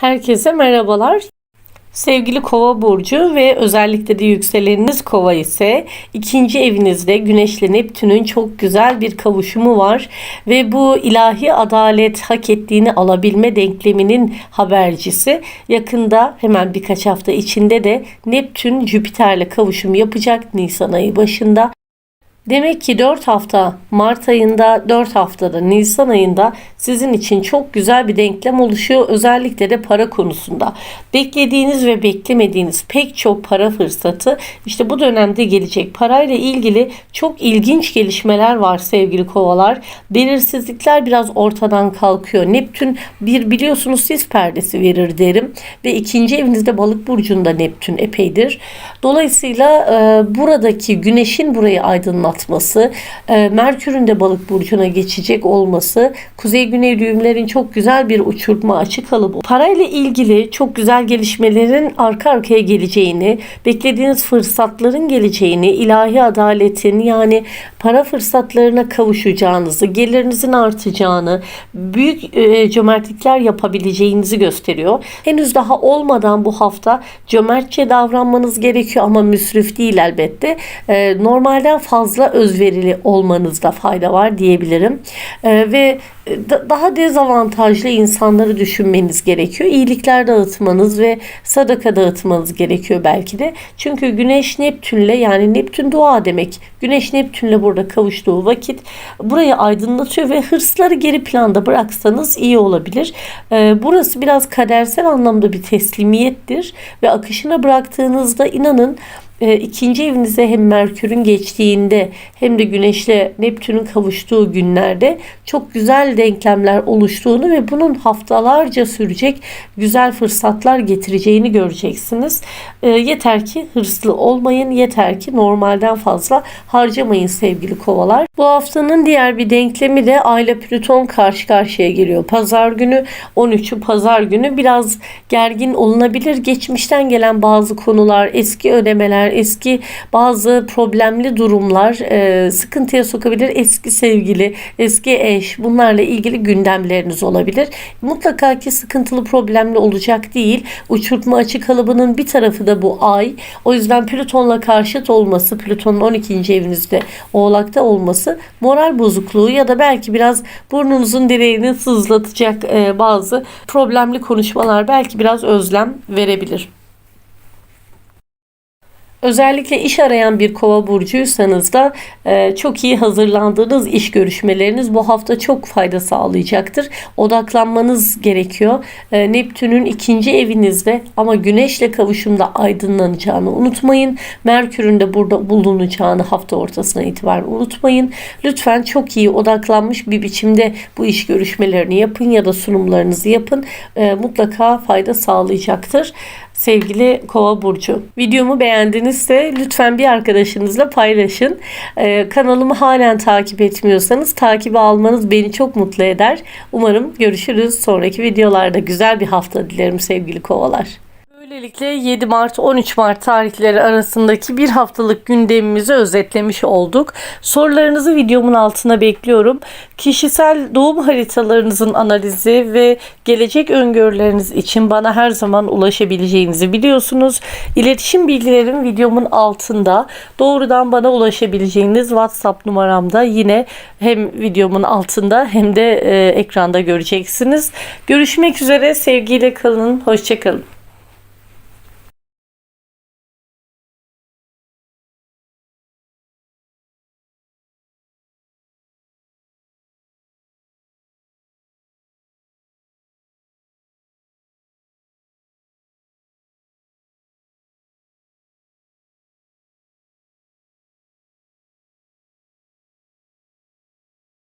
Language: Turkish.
Herkese merhabalar. Sevgili Kova burcu ve özellikle de yükseleniniz Kova ise ikinci evinizde Güneşle Neptün'ün çok güzel bir kavuşumu var ve bu ilahi adalet hak ettiğini alabilme denkleminin habercisi. Yakında hemen birkaç hafta içinde de Neptün Jüpiter'le kavuşum yapacak Nisan ayı başında. Demek ki 4 hafta Mart ayında 4 haftada Nisan ayında sizin için çok güzel bir denklem oluşuyor. Özellikle de para konusunda. Beklediğiniz ve beklemediğiniz pek çok para fırsatı işte bu dönemde gelecek. Parayla ilgili çok ilginç gelişmeler var sevgili kovalar. Belirsizlikler biraz ortadan kalkıyor. Neptün bir biliyorsunuz sis perdesi verir derim. Ve ikinci evinizde balık burcunda Neptün epeydir. Dolayısıyla e, buradaki güneşin burayı aydınlatması, e, Merkür'ün de balık burcuna geçecek olması, kuzey güney düğümlerin çok güzel bir uçurtma açık kalıbı. Parayla ilgili çok güzel gelişmelerin arka arkaya geleceğini, beklediğiniz fırsatların geleceğini, ilahi adaletin yani para fırsatlarına kavuşacağınızı, gelirinizin artacağını, büyük e, cömertlikler yapabileceğinizi gösteriyor. Henüz daha olmadan bu hafta cömertçe davranmanız gerekiyor ama müsrif değil elbette. E, normalden fazla özverili olmanızda fayda var diyebilirim. E, ve daha dezavantajlı insanları düşünmeniz gerekiyor. İyilikler dağıtmanız ve sadaka dağıtmanız gerekiyor belki de. Çünkü Güneş Neptünle yani Neptün dua demek. Güneş Neptünle burada kavuştuğu vakit burayı aydınlatıyor ve hırsları geri planda bıraksanız iyi olabilir. Burası biraz kadersel anlamda bir teslimiyettir ve akışına bıraktığınızda inanın e, ikinci evinize hem Merkür'ün geçtiğinde hem de Güneş'le Neptün'ün kavuştuğu günlerde çok güzel denklemler oluştuğunu ve bunun haftalarca sürecek güzel fırsatlar getireceğini göreceksiniz. E, yeter ki hırslı olmayın, yeter ki normalden fazla harcamayın sevgili kovalar. Bu haftanın diğer bir denklemi de Ayla Plüton karşı karşıya geliyor. Pazar günü 13'ü pazar günü biraz gergin olunabilir. Geçmişten gelen bazı konular, eski ödemeler, eski bazı problemli durumlar e, sıkıntıya sokabilir. Eski sevgili, eski eş bunlarla ilgili gündemleriniz olabilir. Mutlaka ki sıkıntılı problemli olacak değil. Uçurtma açık kalıbının bir tarafı da bu ay. O yüzden Plüton'la karşıt olması, Plüton'un 12. evinizde Oğlak'ta olması moral bozukluğu ya da belki biraz burnunuzun direğini sızlatacak e, bazı problemli konuşmalar belki biraz özlem verebilir. Özellikle iş arayan bir kova burcuysanız da e, çok iyi hazırlandığınız iş görüşmeleriniz bu hafta çok fayda sağlayacaktır. Odaklanmanız gerekiyor. E, Neptün'ün ikinci evinizde ama güneşle kavuşumda aydınlanacağını unutmayın. Merkür'ün de burada bulunacağını hafta ortasına itibaren unutmayın. Lütfen çok iyi odaklanmış bir biçimde bu iş görüşmelerini yapın ya da sunumlarınızı yapın. E, mutlaka fayda sağlayacaktır sevgili Kova burcu. Videomu beğendinizse lütfen bir arkadaşınızla paylaşın. Ee, kanalımı halen takip etmiyorsanız takibi almanız beni çok mutlu eder. Umarım görüşürüz sonraki videolarda. Güzel bir hafta dilerim sevgili Kovalar. Böylelikle 7 Mart 13 Mart tarihleri arasındaki bir haftalık gündemimizi özetlemiş olduk. Sorularınızı videomun altına bekliyorum. Kişisel doğum haritalarınızın analizi ve gelecek öngörüleriniz için bana her zaman ulaşabileceğinizi biliyorsunuz. İletişim bilgilerim videomun altında. Doğrudan bana ulaşabileceğiniz WhatsApp numaramda yine hem videomun altında hem de e, ekranda göreceksiniz. Görüşmek üzere sevgiyle kalın. Hoşçakalın.